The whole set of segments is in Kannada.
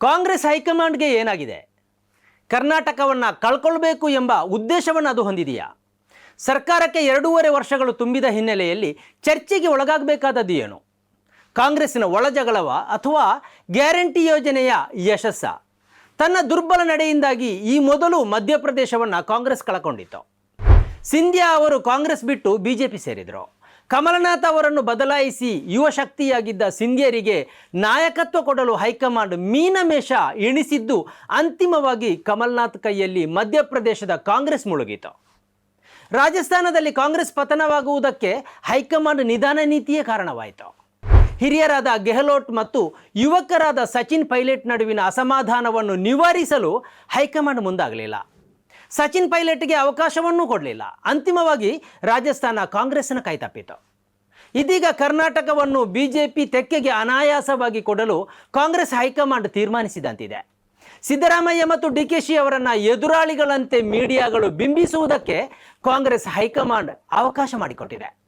ಕಾಂಗ್ರೆಸ್ ಹೈಕಮಾಂಡ್ಗೆ ಏನಾಗಿದೆ? ಕರ್ನಾಟಕವನ್ನು ಕಳ್ಕೊಳ್ಬೇಕು ಎಂಬ ಉದ್ದೇಶವನ್ನು ಅದು ಹೊಂದಿದೆಯಾ? ಸರ್ಕಾರಕ್ಕೆ ಎರಡೂವರೆ ವರ್ಷಗಳು ತುಂಬಿದ ಹಿನ್ನೆಲೆಯಲ್ಲಿ ಚರ್ಚೆಗೆ ಒಳಗಾಗಬೇಕಾದದ್ದು ಏನು? ಕಾಂಗ್ರೆಸ್ಸಿನ ಒಳಜಗಳವ ಅಥವಾ ಗ್ಯಾರಂಟಿ ಯೋಜನೆಯ ಯಶಸ್ಸ? ತನ್ನ ದುರ್ಬಲ ನಡೆಯಿಂದಾಗಿ ಈ ಮೊದಲು ಮಧ್ಯಪ್ರದೇಶವನ್ನು ಕಾಂಗ್ರೆಸ್ ಕಳ್ಕೊಂಡಿತ್ತು. ಸಿಂಧ್ಯಾ ಅವರು ಕಾಂಗ್ರೆಸ್ ಬಿಟ್ಟು ಬಿಜೆಪಿ ಸೇರಿದರು. ಕಮಲನಾಥ್ ಅವರನ್ನು ಬದಲಾಯಿಸಿ ಯುವ ಶಕ್ತಿಯಾಗಿದ್ದ ಸಿಂಧಿಯರಿಗೆ ನಾಯಕತ್ವ ಕೊಡಲು ಹೈಕಮಾಂಡ್ ಮೀನಮೇಷ ಎಣಿಸಿದ್ದು ಅಂತಿಮವಾಗಿ ಕಮಲ್ನಾಥ್ ಕೈಯಲ್ಲಿ ಮಧ್ಯಪ್ರದೇಶದ ಕಾಂಗ್ರೆಸ್ ಮುಳುಗಿತು. ರಾಜಸ್ಥಾನದಲ್ಲಿ ಕಾಂಗ್ರೆಸ್ ಪತನವಾಗುವುದಕ್ಕೆ ಹೈಕಮಾಂಡ್ ನಿಧಾನ ನೀತಿಯೇ ಕಾರಣವಾಯಿತು. ಹಿರಿಯರಾದ ಗೆಹ್ಲೋಟ್ ಮತ್ತು ಯುವಕರಾದ ಸಚಿನ್ ಪೈಲಟ್ ನಡುವಿನ ಅಸಮಾಧಾನವನ್ನು ನಿವಾರಿಸಲು ಹೈಕಮಾಂಡ್ ಮುಂದಾಗಲಿಲ್ಲ. ಸಚಿನ್ ಪೈಲಟ್ಗೆ ಅವಕಾಶವನ್ನೂ ಕೊಡಲಿಲ್ಲ. ಅಂತಿಮವಾಗಿ ರಾಜಸ್ಥಾನ ಕಾಂಗ್ರೆಸ್ನ ಕೈತಪ್ಪಿತು ಇದೀಗ ಕರ್ನಾಟಕವನ್ನು ಬಿಜೆಪಿ ತೆಕ್ಕೆಗೆ ಅನಾಯಾಸವಾಗಿ ಕೊಡಲು ಕಾಂಗ್ರೆಸ್ ಹೈಕಮಾಂಡ್ ತೀರ್ಮಾನಿಸಿದಂತಿದೆ. ಸಿದ್ದರಾಮಯ್ಯ ಮತ್ತು ಡಿ ಕೆ ಶಿ ಅವರನ್ನ ಎದುರಾಳಿಗಳಂತೆ ಮೀಡಿಯಾಗಳು ಬಿಂಬಿಸುವುದಕ್ಕೆ ಕಾಂಗ್ರೆಸ್ ಹೈಕಮಾಂಡ್ ಅವಕಾಶ ಮಾಡಿಕೊಟ್ಟಿದೆ.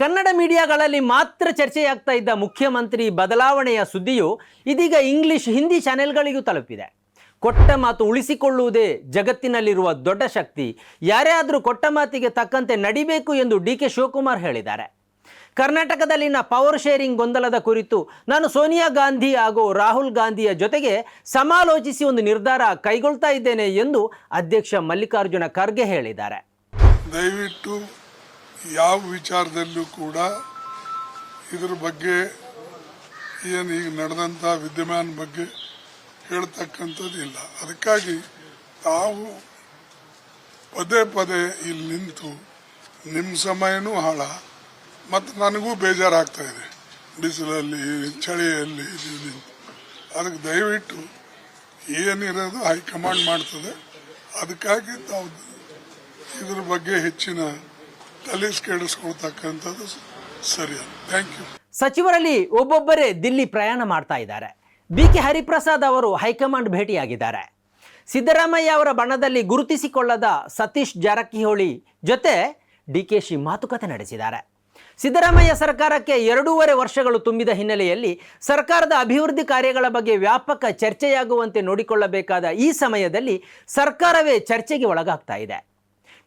ಕನ್ನಡ ಮೀಡಿಯಾಗಳಲ್ಲಿ ಮಾತ್ರ ಚರ್ಚೆಯಾಗ್ತಾ ಇದ್ದ ಮುಖ್ಯಮಂತ್ರಿ ಬದಲಾವಣೆಯ ಸುದ್ದಿಯು ಇದೀಗ ಇಂಗ್ಲಿಷ್, ಹಿಂದಿ ಚಾನೆಲ್ಗಳಿಗೂ ತಲುಪಿದೆ. ಕೊಟ್ಟ ಮಾತು ಉಳಿಸಿಕೊಳ್ಳುವುದೇ ಜಗತ್ತಿನಲ್ಲಿರುವ ದೊಡ್ಡ ಶಕ್ತಿ. ಯಾರೇ ಆದರೂ ಕೊಟ್ಟ ಮಾತಿಗೆ ತಕ್ಕಂತೆ ನಡಿಬೇಕು ಎಂದು ಡಿ ಕೆ ಶಿವಕುಮಾರ್ ಹೇಳಿದ್ದಾರೆ. ಕರ್ನಾಟಕದಲ್ಲಿನ ಪವರ್ ಶೇರಿಂಗ್ ಗೊಂದಲದ ಕುರಿತು ನಾನು ಸೋನಿಯಾ ಗಾಂಧಿ ಹಾಗೂ ರಾಹುಲ್ ಗಾಂಧಿಯ ಜೊತೆಗೆ ಸಮಾಲೋಚಿಸಿ ಒಂದು ನಿರ್ಧಾರ ಕೈಗೊಳ್ತಾ ಇದ್ದೇನೆ ಎಂದು ಅಧ್ಯಕ್ಷ ಮಲ್ಲಿಕಾರ್ಜುನ ಖರ್ಗೆ ಹೇಳಿದ್ದಾರೆ. ದಯವಿಟ್ಟು ಯಾವ ವಿಚಾರದಲ್ಲೂ ಕೂಡ ಇದ್ರ ಬಗ್ಗೆ ಏನು ಈಗ ನಡೆದಂಥ ವಿದ್ಯಮಾನ ಬಗ್ಗೆ ಹೇಳ್ತಕ್ಕಂಥದ್ದು ಇಲ್ಲ. ಅದಕ್ಕಾಗಿ ತಾವು ಪದೇ ಪದೇ ಇಲ್ಲಿ ನಿಂತು ನಿಮ್ಮ ಸಮಯನೂ ಹಾಳ, ಮತ್ತು ನನಗೂ ಬೇಜಾರಾಗ್ತಾ ಇದೆ. ಬಿಸಿಲಲ್ಲಿ, ಚಳಿಯಲ್ಲಿ ಅದಕ್ಕೆ ದಯವಿಟ್ಟು ಏನಿರೋದು ಹೈಕಮಾಂಡ್ ಮಾಡ್ತದೆ, ಅದಕ್ಕಾಗಿ ತಾವು ಇದ್ರ ಬಗ್ಗೆ ಹೆಚ್ಚಿನ ಥ್ಯಾಂಕ್ ಯು ಸಚಿವರಲ್ಲಿ ಒಬ್ಬೊಬ್ಬರೇ ದಿಲ್ಲಿ ಪ್ರಯಾಣ ಮಾಡ್ತಾ ಇದ್ದಾರೆ. ಬಿ ಕೆ ಹರಿಪ್ರಸಾದ್ ಅವರು ಹೈಕಮಾಂಡ್ ಭೇಟಿಯಾಗಿದ್ದಾರೆ. ಸಿದ್ದರಾಮಯ್ಯ ಅವರ ಬಣದಲ್ಲಿ ಗುರುತಿಸಿಕೊಳ್ಳದ ಸತೀಶ್ ಜಾರಕಿಹೊಳಿ ಜೊತೆ ಡಿ ಕೆ ಶಿ ಮಾತುಕತೆ ನಡೆಸಿದ್ದಾರೆ. ಸಿದ್ದರಾಮಯ್ಯ ಸರ್ಕಾರಕ್ಕೆ ಎರಡೂವರೆ ವರ್ಷಗಳು ತುಂಬಿದ ಹಿನ್ನೆಲೆಯಲ್ಲಿ ಸರ್ಕಾರದ ಅಭಿವೃದ್ಧಿ ಕಾರ್ಯಗಳ ಬಗ್ಗೆ ವ್ಯಾಪಕ ಚರ್ಚೆಯಾಗುವಂತೆ ನೋಡಿಕೊಳ್ಳಬೇಕಾದ ಈ ಸಮಯದಲ್ಲಿ ಸರ್ಕಾರವೇ ಚರ್ಚೆಗೆ ಒಳಗಾಗ್ತಾ ಇದೆ.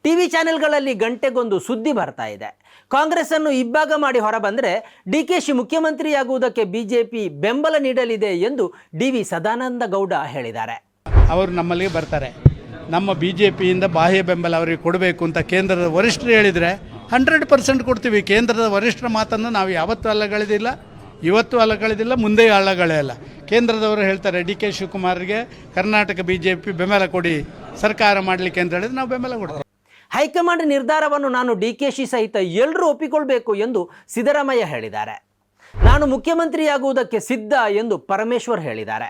ಟಿವಿ ಚಾನೆಲ್ಗಳಲ್ಲಿ ಗಂಟೆಗೊಂದು ಸುದ್ದಿ ಬರ್ತಾ ಇದೆ. ಕಾಂಗ್ರೆಸ್ ಅನ್ನು ಇಬ್ಬಾಗ ಮಾಡಿ ಹೊರಬಂದರೆ ಡಿ ಕೆ ಶಿ ಮುಖ್ಯಮಂತ್ರಿಯಾಗುವುದಕ್ಕೆ ಬಿಜೆಪಿ ಬೆಂಬಲ ನೀಡಲಿದೆ ಎಂದು ಡಿ ವಿ ಸದಾನಂದ ಗೌಡ ಹೇಳಿದ್ದಾರೆ. ಅವರು ನಮ್ಮಲ್ಲಿಗೆ ಬರ್ತಾರೆ. ನಮ್ಮ ಬಿ ಜೆ ಪಿಯಿಂದ ಬಾಹ್ಯ ಬೆಂಬಲ ಅವರಿಗೆ ಕೊಡಬೇಕು ಅಂತ ಕೇಂದ್ರದ ವರಿಷ್ಠರು ಹೇಳಿದರೆ ಹಂಡ್ರೆಡ್ ಪರ್ಸೆಂಟ್ ಕೊಡ್ತೀವಿ. ಕೇಂದ್ರದ ವರಿಷ್ಠರ ಮಾತನ್ನು ನಾವು ಯಾವತ್ತೂ ಅಲ್ಲಗಳಿದಿಲ್ಲ, ಇವತ್ತು ಅಲ್ಲಗಳಿದಿಲ್ಲ ಮುಂದೆ ಅಲ್ಲಗಳೆಯಲ್ಲ ಕೇಂದ್ರದವರು ಹೇಳ್ತಾರೆ, ಡಿ ಕೆ ಶಿವಕುಮಾರ್ಗೆ ಕರ್ನಾಟಕ ಬಿ ಜೆ ಪಿ ಬೆಂಬಲ ಕೊಡಿ, ಸರ್ಕಾರ ಮಾಡಲಿಕ್ಕೆ ಅಂತ ಹೇಳಿದ್ರೆ ನಾವು ಬೆಂಬಲ ಕೊಡ್ತೀವಿ. ಹೈಕಮಾಂಡ್ ನಿರ್ಧಾರವನ್ನು ನಾನು ಡಿ ಕೆ ಶಿ ಸಹಿತ ಎಲ್ಲರೂ ಒಪ್ಪಿಕೊಳ್ಬೇಕು ಎಂದು ಸಿದ್ದರಾಮಯ್ಯ ಹೇಳಿದ್ದಾರೆ. ನಾನು ಮುಖ್ಯಮಂತ್ರಿಯಾಗುವುದಕ್ಕೆ ಸಿದ್ಧ ಎಂದು ಪರಮೇಶ್ವರ್ ಹೇಳಿದ್ದಾರೆ.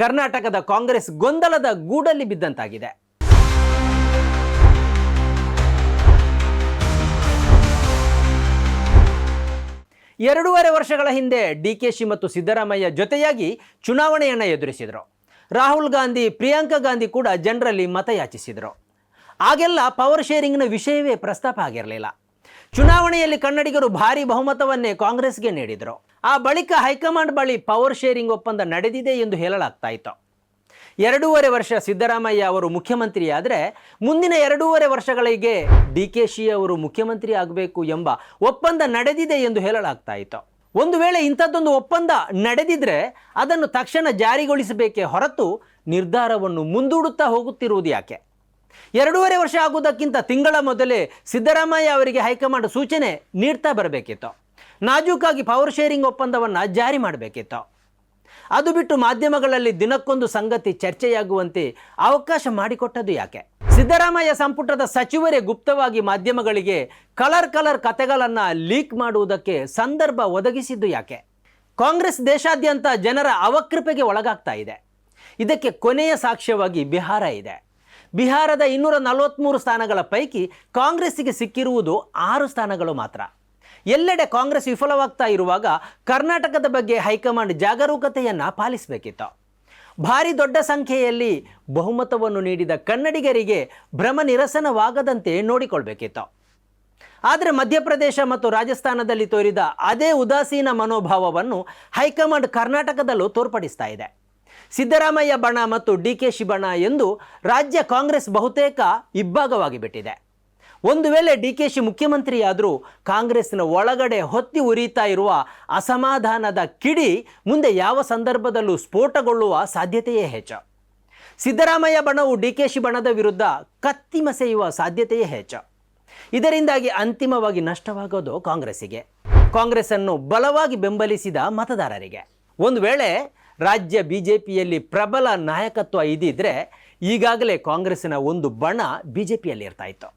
ಕರ್ನಾಟಕದ ಕಾಂಗ್ರೆಸ್ ಗೊಂದಲದ ಗೂಡಲ್ಲಿ ಬಿದ್ದಂತಾಗಿದೆ. ಎರಡೂವರೆ ವರ್ಷಗಳ ಹಿಂದೆ ಡಿ ಕೆ ಶಿ ಮತ್ತು ಸಿದ್ದರಾಮಯ್ಯ ಜೊತೆಯಾಗಿ ಚುನಾವಣೆಯನ್ನು ಎದುರಿಸಿದರು. ರಾಹುಲ್ ಗಾಂಧಿ, ಪ್ರಿಯಾಂಕಾ ಗಾಂಧಿ ಕೂಡ ಜನರಲ್ಲಿ ಮತಯಾಚಿಸಿದರು. ಆಗೆಲ್ಲ ಪವರ್ ಶೇರಿಂಗ್ನ ವಿಷಯವೇ ಪ್ರಸ್ತಾಪ ಆಗಿರಲಿಲ್ಲ. ಚುನಾವಣೆಯಲ್ಲಿ ಕನ್ನಡಿಗರು ಭಾರಿ ಬಹುಮತವನ್ನೇ ಕಾಂಗ್ರೆಸ್ಗೆ ನೀಡಿದರು. ಆ ಬಳಿಕ ಹೈಕಮಾಂಡ್ ಬಳಿ ಪವರ್ ಶೇರಿಂಗ್ ಒಪ್ಪಂದ ನಡೆದಿದೆ ಎಂದು ಹೇಳಲಾಗ್ತಾ ಇತ್ತು. ಎರಡೂವರೆ ವರ್ಷ ಸಿದ್ದರಾಮಯ್ಯ ಅವರು ಮುಖ್ಯಮಂತ್ರಿಯಾದರೆ ಮುಂದಿನ ಎರಡೂವರೆ ವರ್ಷಗಳಿಗೆ ಡಿ ಕೆ ಶಿ ಅವರು ಮುಖ್ಯಮಂತ್ರಿ ಆಗಬೇಕು ಎಂಬ ಒಪ್ಪಂದ ನಡೆದಿದೆ ಎಂದು ಹೇಳಲಾಗ್ತಾ ಇತ್ತು. ಒಂದು ವೇಳೆ ಇಂಥದ್ದೊಂದು ಒಪ್ಪಂದ ನಡೆದಿದ್ರೆ ಅದನ್ನು ತಕ್ಷಣ ಜಾರಿಗೊಳಿಸಬೇಕೇ ಹೊರತು ನಿರ್ಧಾರವನ್ನು ಮುಂದೂಡುತ್ತಾ ಹೋಗುತ್ತಿರುವುದು ಯಾಕೆ? ಎರಡೂವರೆ ವರ್ಷ ಆಗುವುದಕ್ಕಿಂತ ತಿಂಗಳ ಮೊದಲೇ ಸಿದ್ದರಾಮಯ್ಯ ಅವರಿಗೆ ಹೈಕಮಾಂಡ್ ಸೂಚನೆ ನೀಡ್ತಾ ಬರಬೇಕಿತ್ತು. ನಾಜೂಕಾಗಿ ಪವರ್ ಶೇರಿಂಗ್ ಒಪ್ಪಂದವನ್ನು ಜಾರಿ ಮಾಡಬೇಕಿತ್ತು. ಅದು ಬಿಟ್ಟು ಮಾಧ್ಯಮಗಳಲ್ಲಿ ದಿನಕ್ಕೊಂದು ಸಂಗತಿ ಚರ್ಚೆಯಾಗುವಂತೆ ಅವಕಾಶ ಮಾಡಿಕೊಟ್ಟದ್ದು ಯಾಕೆ? ಸಿದ್ದರಾಮಯ್ಯ ಸಂಪುಟದ ಸಚಿವರೇ ಗುಪ್ತವಾಗಿ ಮಾಧ್ಯಮಗಳಿಗೆ ಕಲರ್ ಕಲರ್ ಕತೆಗಳನ್ನು ಲೀಕ್ ಮಾಡುವುದಕ್ಕೆ ಸಂದರ್ಭ ಒದಗಿಸಿದ್ದು ಯಾಕೆ? ಕಾಂಗ್ರೆಸ್ ದೇಶಾದ್ಯಂತ ಜನರ ಅವಕೃಪೆಗೆ ಒಳಗಾಗ್ತಾ ಇದೆ. ಇದಕ್ಕೆ ಕೊನೆಯ ಸಾಕ್ಷ್ಯವಾಗಿ ಬಿಹಾರ ಇದೆ. ಬಿಹಾರದ ಇನ್ನೂರ ನಲವತ್ತ್ಮೂರು ಸ್ಥಾನಗಳ ಪೈಕಿ ಕಾಂಗ್ರೆಸ್ಸಿಗೆ ಸಿಕ್ಕಿರುವುದು ಆರು ಸ್ಥಾನಗಳು ಮಾತ್ರ. ಎಲ್ಲೆಡೆ ಕಾಂಗ್ರೆಸ್ ವಿಫಲವಾಗ್ತಾ ಇರುವಾಗ ಕರ್ನಾಟಕದ ಬಗ್ಗೆ ಹೈಕಮಾಂಡ್ ಜಾಗರೂಕತೆಯನ್ನು ಪಾಲಿಸಬೇಕಿತ್ತು. ಭಾರಿ ದೊಡ್ಡ ಸಂಖ್ಯೆಯಲ್ಲಿ ಬಹುಮತವನ್ನು ನೀಡಿದ ಕನ್ನಡಿಗರಿಗೆ ಭ್ರಮ ನಿರಸನವಾಗದಂತೆ ನೋಡಿಕೊಳ್ಬೇಕಿತ್ತು. ಆದರೆ ಮಧ್ಯಪ್ರದೇಶ ಮತ್ತು ರಾಜಸ್ಥಾನದಲ್ಲಿ ತೋರಿದ ಅದೇ ಉದಾಸೀನ ಮನೋಭಾವವನ್ನು ಹೈಕಮಾಂಡ್ ಕರ್ನಾಟಕದಲ್ಲೂ ತೋರ್ಪಡಿಸ್ತಾ ಇದೆ. ಸಿದ್ದರಾಮಯ್ಯ ಬಣ ಮತ್ತು ಡಿ ಕೆ ಶಿ ಬಣ ಎಂದು ರಾಜ್ಯ ಕಾಂಗ್ರೆಸ್ ಬಹುತೇಕ ಇಬ್ಬಾಗವಾಗಿಬಿಟ್ಟಿದೆ ಒಂದು ವೇಳೆ ಡಿ ಕೆ ಶಿ ಮುಖ್ಯಮಂತ್ರಿಯಾದರೂ ಕಾಂಗ್ರೆಸ್ನ ಒಳಗಡೆ ಹೊತ್ತಿ ಉರಿಯುತ್ತಾ ಇರುವ ಅಸಮಾಧಾನದ ಕಿಡಿ ಮುಂದೆ ಯಾವ ಸಂದರ್ಭದಲ್ಲೂ ಸ್ಫೋಟಗೊಳ್ಳುವ ಸಾಧ್ಯತೆಯೇ ಹೆಚ್ಚು. ಸಿದ್ದರಾಮಯ್ಯ ಬಣವು ಡಿ ಕೆ ಶಿ ಬಣದ ವಿರುದ್ಧ ಕತ್ತಿ ಮಸೆಯುವ ಸಾಧ್ಯತೆಯೇ ಹೆಚ್ಚು. ಇದರಿಂದಾಗಿ ಅಂತಿಮವಾಗಿ ನಷ್ಟವಾಗೋದು ಕಾಂಗ್ರೆಸ್ಸಿಗೆ. ಕಾಂಗ್ರೆಸ್ ಅನ್ನು ಬಲವಾಗಿ ಬೆಂಬಲಿಸಿದ ಮತದಾರರಿಗೆ. ಒಂದು ವೇಳೆ ರಾಜ್ಯ ಬಿ ಜೆ ಪಿಯಲ್ಲಿ ಪ್ರಬಲ ನಾಯಕತ್ವ ಇದ್ದಿದ್ರೆ ಈಗಾಗಲೇ ಕಾಂಗ್ರೆಸ್ಸಿನ ಒಂದು ಬಣ ಬಿಜೆಪಿಯಲ್ಲಿ ಇರ್ತಾ ಇತ್ತು.